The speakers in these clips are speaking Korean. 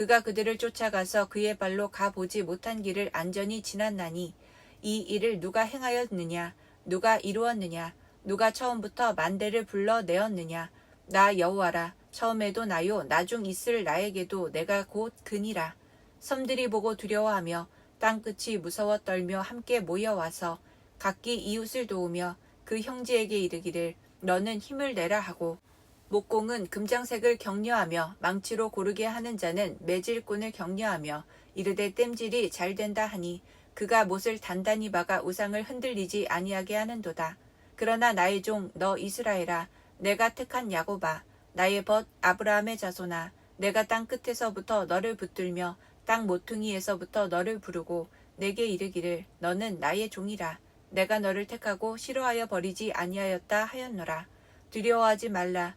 그가 그들을 쫓아가서 그의 발로 가보지 못한 길을 안전히 지났나니 이 일을 누가 행하였느냐? 누가 이루었느냐? 누가 처음부터 만대를 불러내었느냐? 나 여호와라 처음에도 나요 나중 있을 나에게도 내가 곧 그니라. 섬들이 보고 두려워하며 땅끝이 무서워 떨며 함께 모여와서 각기 이웃을 도우며 그 형제에게 이르기를 너는 힘을 내라 하고 목공은 금장색을 격려하며 망치로 고르게 하는 자는 매질꾼을 격려하며 이르되 땜질이 잘 된다 하니 그가 못을 단단히 박아 우상을 흔들리지 아니하게 하는도다. 그러나 나의 종 너 이스라엘아 내가 택한 야고바 나의 벗 아브라함의 자손아 내가 땅 끝에서부터 너를 붙들며 땅 모퉁이에서부터 너를 부르고 내게 이르기를 너는 나의 종이라. 내가 너를 택하고 싫어하여 버리지 아니하였다 하였노라. 두려워하지 말라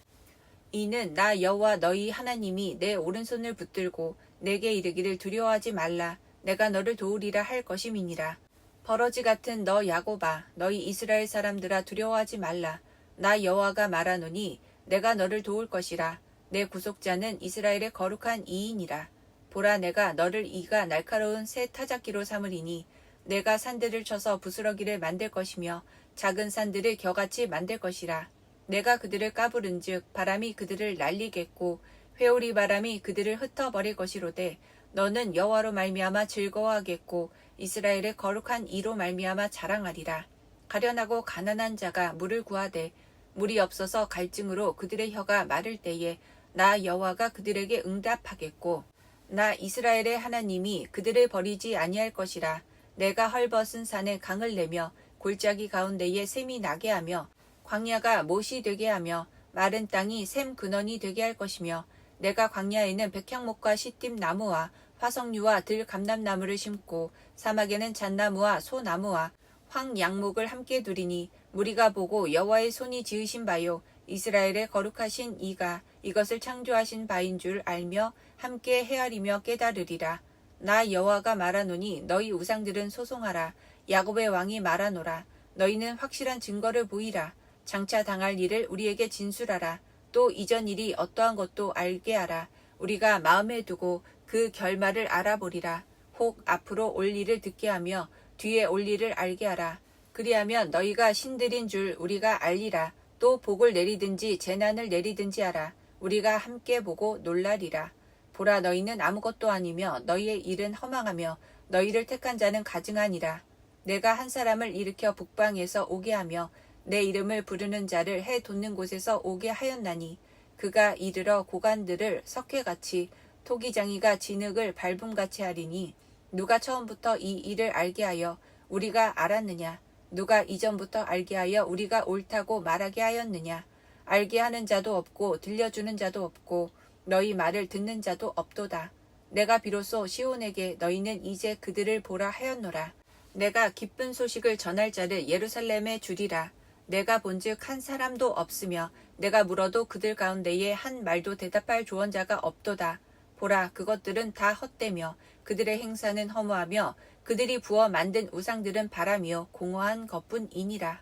이는 나 여호와 너희 하나님이 내 오른손을 붙들고 내게 이르기를 두려워하지 말라. 내가 너를 도우리라 할 것임이니라. 버러지 같은 너 야고바 너희 이스라엘 사람들아 두려워하지 말라. 나 여호와가 말하노니 내가 너를 도울 것이라. 내 구속자는 이스라엘의 거룩한 이인이라. 보라 내가 너를 이가 날카로운 새 타작기로 삼으리니 내가 산들을 쳐서 부스러기를 만들 것이며 작은 산들을 겨같이 만들 것이라 내가 그들을 까부른즉 바람이 그들을 날리겠고 회오리 바람이 그들을 흩어버릴 것이로되 너는 여호와로 말미암아 즐거워하겠고 이스라엘의 거룩한 이로 말미암아 자랑하리라. 가련하고 가난한 자가 물을 구하되 물이 없어서 갈증으로 그들의 혀가 마를 때에 나 여호와가 그들에게 응답하겠고 나 이스라엘의 하나님이 그들을 버리지 아니할 것이라. 내가 헐벗은 산에 강을 내며 골짜기 가운데에 샘이 나게 하며 광야가 못이 되게 하며 마른 땅이 샘 근원이 되게 할 것이며 내가 광야에는 백향목과 시띠 나무와 화석류와 들 감람나무를 심고 사막에는 잣나무와 소나무와 황양목을 함께 두리니 무리가 보고 여호와의 손이 지으신 바요 이스라엘의 거룩하신 이가 이것을 창조하신 바인 줄 알며 함께 헤아리며 깨달으리라. 나 여호와가 말하노니 너희 우상들은 소송하라. 야곱의 왕이 말하노라. 너희는 확실한 증거를 보이라 장차 당할 일을 우리에게 진술하라. 또 이전 일이 어떠한 것도 알게 하라. 우리가 마음에 두고 그 결말을 알아보리라. 혹 앞으로 올 일을 듣게 하며 뒤에 올 일을 알게 하라. 그리하면 너희가 신들인 줄 우리가 알리라. 또 복을 내리든지 재난을 내리든지 하라. 우리가 함께 보고 놀라리라. 보라 너희는 아무것도 아니며 너희의 일은 허망하며 너희를 택한 자는 가증하니라. 내가 한 사람을 일으켜 북방에서 오게 하며 내 이름을 부르는 자를 해 돋는 곳에서 오게 하였나니 그가 이르러 고관들을 석회같이 토기장이가 진흙을 밟음같이 하리니 누가 처음부터 이 일을 알게 하여 우리가 알았느냐? 누가 이전부터 알게 하여 우리가 옳다고 말하게 하였느냐? 알게 하는 자도 없고 들려주는 자도 없고 너희 말을 듣는 자도 없도다. 내가 비로소 시온에게 너희는 이제 그들을 보라 하였노라. 내가 기쁜 소식을 전할 자를 예루살렘에 주리라 내가 본즉 한 사람도 없으며 내가 물어도 그들 가운데에 한 말도 대답할 조언자가 없도다. 보라 그것들은 다 헛되며 그들의 행사는 허무하며 그들이 부어 만든 우상들은 바람이요 공허한 것뿐이니라.